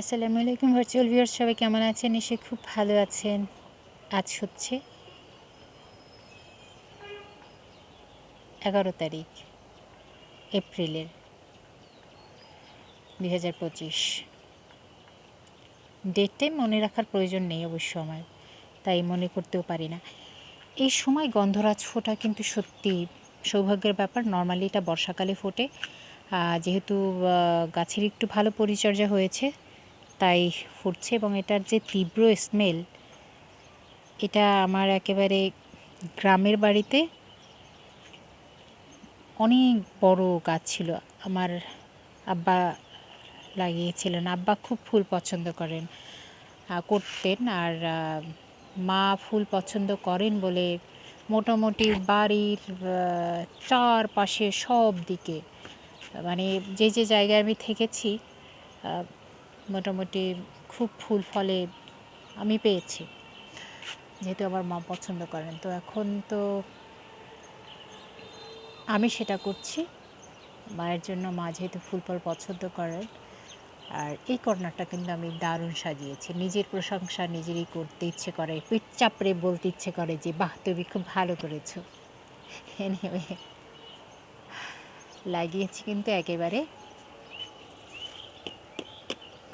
আসসালামু আলাইকুম virtual viewer সবাই কেমন আছেন? নিশ্চয়ই খুব ভালো আছেন। আজ হচ্ছে এগারো তারিখ, এপ্রিলের দুই হাজার পঁচিশ। মনে রাখার প্রয়োজন নেই অবশ্য আমার, তাই মনে করতেও পারি না। এই সময় গন্ধরাজ ফোটা কিন্তু সত্যি সৌভাগ্যের ব্যাপার। নর্মালি এটা বর্ষাকালে ফোটে। যেহেতু গাছের একটু ভালো পরিচর্যা হয়েছে তাই ফুটছে এবং এটার যে তীব্র স্মেল এটা আমার একেবারে গ্রামের বাড়িতে অনেক বড় গাছ ছিল। আমার আব্বা লাগিয়েছিলেন। আব্বা খুব ফুল পছন্দ করেন করতেন আর মা ফুল পছন্দ করেন বলে মোটামুটি বাড়ির চারপাশে সব দিকে মানে যে যে জায়গায় আমি থেকেছি মোটামুটি খুব ফুল ফলে আমি পেয়েছি। যেহেতু আমার মা পছন্দ করেন। তো এখন তো আমি সেটা করছি। মায়ের জন্য মা যেহেতু ফুল ফল পছন্দ করেন। আর এই কর্নারটা কিন্তু আমি দারুণ সাজিয়েছি। নিজের প্রশংসা নিজেরই করতে ইচ্ছে করে। পিঠ চাপড়ে বলতে ইচ্ছে করে যে, বাহ, তুমি খুব ভালো করেছ। লাগিয়েছি কিন্তু একেবারে।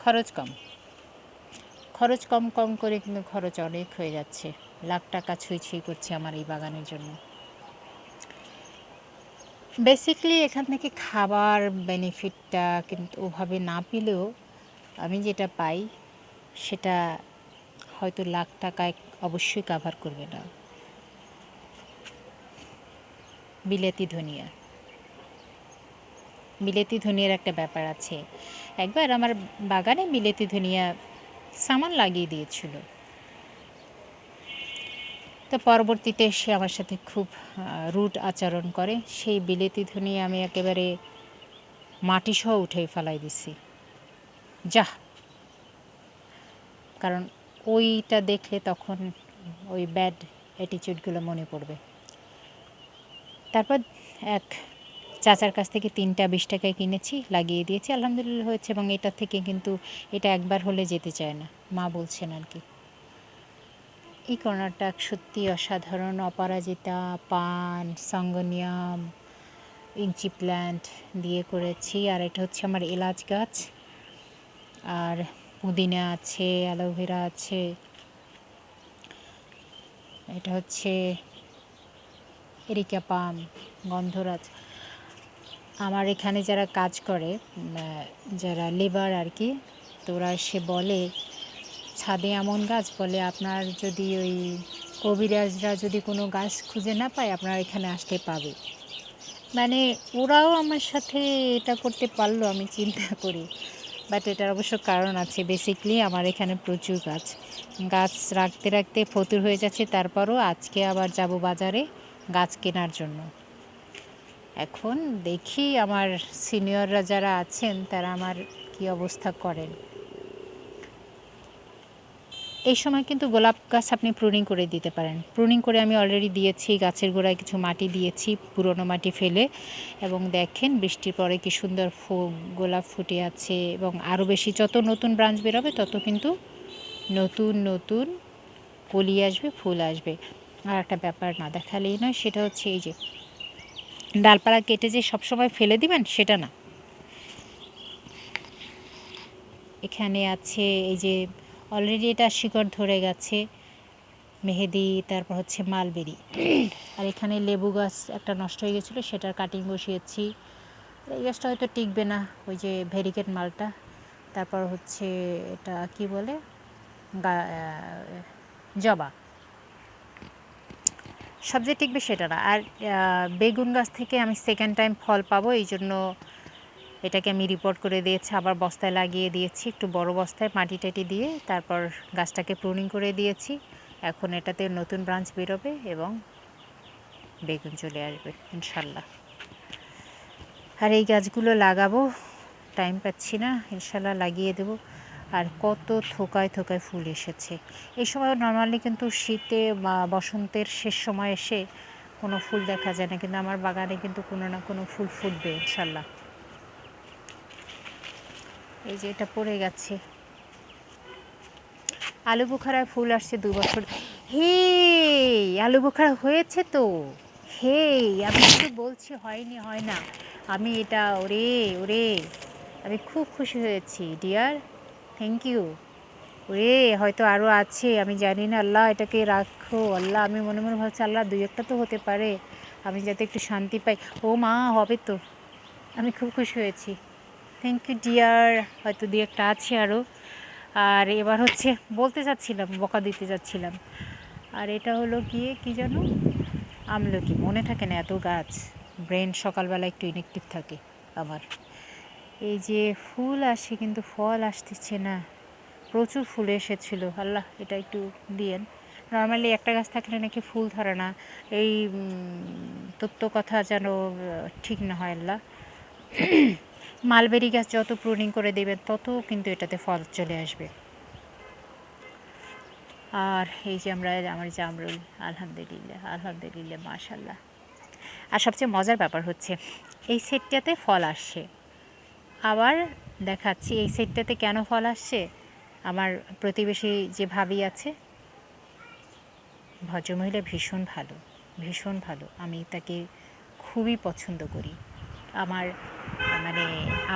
খরচ কম। খরচ কম কম করে কিন্তু খরচ অনেক হয়ে যাচ্ছে। লাখ টাকা ছুঁই ছুঁই করছে আমার এই বাগানের জন্য। বেসিকলি এখান থেকে খাবার বেনিফিটটা কিন্তু ওভাবে না পেলেও আমি যেটা পাই, সেটা হয়তো লাখ টাকায় অবশ্যই কাভার করবে না। বিলেতি ধনিয়া। বিলেতি ধনিয়ার একটা ব্যাপার আছে। একবার আমার বাগানে বিলেতি ধনিয়া সামান লাগিয়ে দিয়েছিল। তো পরবর্তীতে সে আমার সাথে খুব রুট আচরণ করে। সেই বিলেতি ধনিয়া আমি একেবারে মাটি সহ উঠে ফেলাই দিছি। যা কারণ ওইটা দেখলে তখন ওই ব্যাড অ্যাটিচিউডগুলো মনে পড়বে। তারপর এক চাচার কাছ থেকে তিনটা বিশ টাকায় কিনেছি, লাগিয়ে দিয়েছি, আলহামদুলিল্লাহ হয়েছে এবং এটা থেকে কিন্তু এটা একবার হলে যেতে চায় না। মা বলছেন আর কি। এই কর্নারটা সত্যি অসাধারণ, অপরাজিতা, পান, সঙ্গনিয়াম, ইঞ্চি প্ল্যান্ট দিয়ে করেছি। আর এটা হচ্ছে আমার এলাচ গাছ। আর পুদিনা আছে, অ্যালোভেরা আছে। এটা হচ্ছে এরিকা পাম, গন্ধরাজ। আমার এখানে যারা কাজ করে যারা লেবার আর কি, তো ওরা সে বলে, ছাদে এমন গাছ? বলে, আপনার যদি ওই কবিরাজরা যদি কোনো গাছ খুঁজে না পায়, আপনার এখানে আসতে পাবে। মানে ওরাও আমার সাথে এটা করতে পারল, আমি চিন্তা করি। বাট এটার অবশ্য কারণ আছে। বেসিকলি আমার এখানে প্রচুর গাছ। গাছ রাখতে রাখতে ফতুর হয়ে যাচ্ছে। তারপরও আজকে আবার যাব বাজারে গাছ কেনার জন্য। এখন দেখি আমার সিনিয়ররা যারা আছেন, তারা আমার কি অবস্থা করেন। এই সময় কিন্তু গোলাপ গাছ আপনি প্রুনিং করে দিতে পারেন। প্রুনিং করে আমি অলরেডি দিয়েছি, গাছের গোড়ায় কিছু মাটি দিয়েছি, পুরনো মাটি ফেলে। এবং দেখেন বৃষ্টির পরে কি সুন্দর গোলাপ ফুটে আছে এবং আরও বেশি যত নতুন ব্রাঞ্চ বেরোবে, তত কিন্তু নতুন নতুন কলি আসবে, ফুল আসবে। আর একটা ব্যাপার না দেখালেই নয়, সেটা হচ্ছে এই যে ডালপালা কেটে যে সবসময় ফেলে দিবেন, সেটা না। এখানে আছে এই যে অলরেডি এটা শিকড় ধরে গেছে, মেহেদি, তারপর হচ্ছে মালবেরি। আর এখানে লেবু গাছ একটা নষ্ট হয়ে গেছিল, সেটার কাটিং বসিয়েছি। এই গাছটা হয়তো টিকবে না, ওই যে ভেরিকেট মালটা। তারপর হচ্ছে এটা কি বলে? জবা। সব যে টিকবে সেটা না। আর বেগুন গাছ থেকে আমি সেকেন্ড টাইম ফল পাবো এই জন্য এটাকে আমি রিপোর্ট করে দিয়েছি, আবার বস্তায় লাগিয়ে দিয়েছি, একটু বড় বস্তায় মাটি টাটি দিয়ে তারপর গাছটাকে প্রুনিং করে দিয়েছি। এখন এটাতে নতুন ব্রাঞ্চ বেরোবে এবং বেগুন চলে আসবে, ইনশাল্লাহ। আর এই গাছগুলো লাগাবো টাইম পাচ্ছি না, ইনশাল্লাহ লাগিয়ে দেবো। আর কত থোকায় থোকায় ফুল এসেছে। এই সময় নর্মালি কিন্তু শীতে বা বসন্তের শেষ সময় এসে কোনো ফুল দেখা যায় না, কিন্তু আমার বাগানে কিন্তু কোনো না কোনো ফুল ফুটবে ইনশাল্লাহ। এই যে এটা পড়ে গেছে। আলু বোখারায় ফুল আসছে দু বছর। হে আলু বোখারা হয়েছে তো? হে আমি শুধু বলছি হয়নি, হয় না। আমি এটা, ওরে ওরে, আমি খুব খুশি হয়েছি ডিয়ার থ্যাংক ইউ ওরে, হয়তো আরও আছে, আমি জানি না। আল্লাহ এটাকে রাখো। আল্লাহ, আমি মনে মনে ভাবছি আল্লাহ দুই একটা তো হতে পারে। আমি যাতে একটু শান্তি পাই। ও মা, হবে তো। আমি খুব খুশি হয়েছি। থ্যাংক ইউ ডিয়ার হয়তো দুই একটা আছে আরও আর এবার হচ্ছে বলতে চাচ্ছিলাম, বকা দিতে যাচ্ছিলাম আর এটা হলো গিয়ে কি জানো? আমলকি। মনে থাকে না এত গাছ। ব্রেন সকালবেলা একটু ইনেকটিভ থাকে আমার এই যে ফুল আসে কিন্তু ফল আসতেছে না। প্রচুর ফুল এসেছিল। আল্লাহ, এটা একটু দিয়েন। নর্মালি একটা গাছ থাকলে নাকি ফুল ধরে না। এই তত্ত্ব কথা যেন ঠিক না হয় আল্লাহ। মালবেরি গাছ যত প্রুনিং করে দেবেন তত কিন্তু এটাতে ফল চলে আসবে। আর এই যে আমরা, আমার জামরুল আলহামদুলিল্লাহ আলহামদুলিল্লাহ মাশাল্লাহ আর সবচেয়ে মজার ব্যাপার হচ্ছে, এই সেটটাতে ফল আসছে আবার দেখাচ্ছি, এই সেটটাতে কেন ফল আসছে? আমার প্রতিবেশী যে ভাবি আছে, ভদ্রমহিলা ভীষণ ভালো ভীষণ ভালো। আমি তাকে খুবই পছন্দ করি। আমার মানে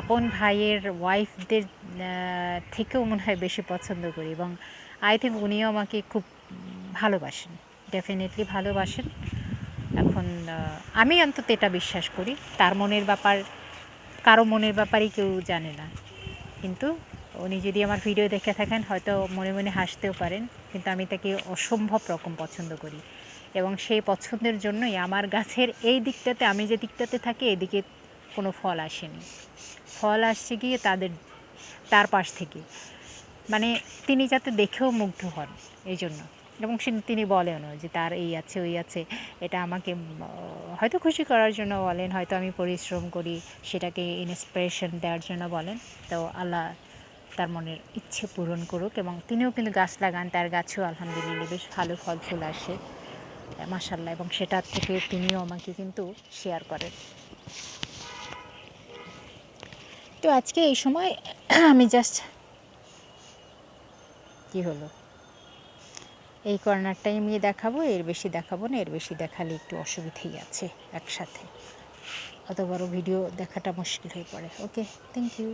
আপন ভাইয়ের ওয়াইফদের থেকেও মনে হয় বেশি পছন্দ করি এবং আই থিঙ্ক উনিও আমাকে খুব ভালোবাসেন, ডেফিনেটলি ভালোবাসেন। এখন আমি অন্তত এটা বিশ্বাস করি। তার মনের ব্যাপার কারও মনের ব্যাপারই কেউ জানে না। কিন্তু উনি যদি আমার ভিডিও দেখে থাকেন, হয়তো মনে মনে হাসতেও পারেন। কিন্তু আমি তাকে অসম্ভব রকম পছন্দ করি। এবং সেই পছন্দের জন্যই আমার গাছের এই দিকটাতে, আমি যে দিকটাতে থাকি, এদিকে কোনো ফল আসেনি। ফল আসছে গিয়ে তাদের, তার পাশ থেকে। মানে তিনি যাতে দেখেও মুগ্ধ হন, এই জন্য। এবং তিনি বলেনও যে তার এই আছে, ওই আছে। এটা আমাকে হয়তো খুশি করার জন্য বলেন, হয়তো আমি পরিশ্রম করি, সেটাকে ইন্সপিরেশন দেওয়ার জন্য বলেন। তো আল্লাহ তার মনের ইচ্ছে পূরণ করুক এবং তিনিও কিন্তু গাছ লাগান, তার গাছেও আলহামদুলিল্লাহ বেশ ভালো ফল, ফুল আসে। মাসাল্লাহ এবং সেটার থেকে তিনিও আমাকে কিন্তু শেয়ার করেন। তো আজকে এই সময় আমি জাস্ট কি হলো? এই কর্নারটাই আমি দেখাবো, এর বেশি দেখাবো না, এর বেশি দেখালে একটু অসুবিধেই আছে একসাথে। অত বড় ভিডিও দেখাটা মুশকিল হয়ে পড়ে ওকে থ্যাংক ইউ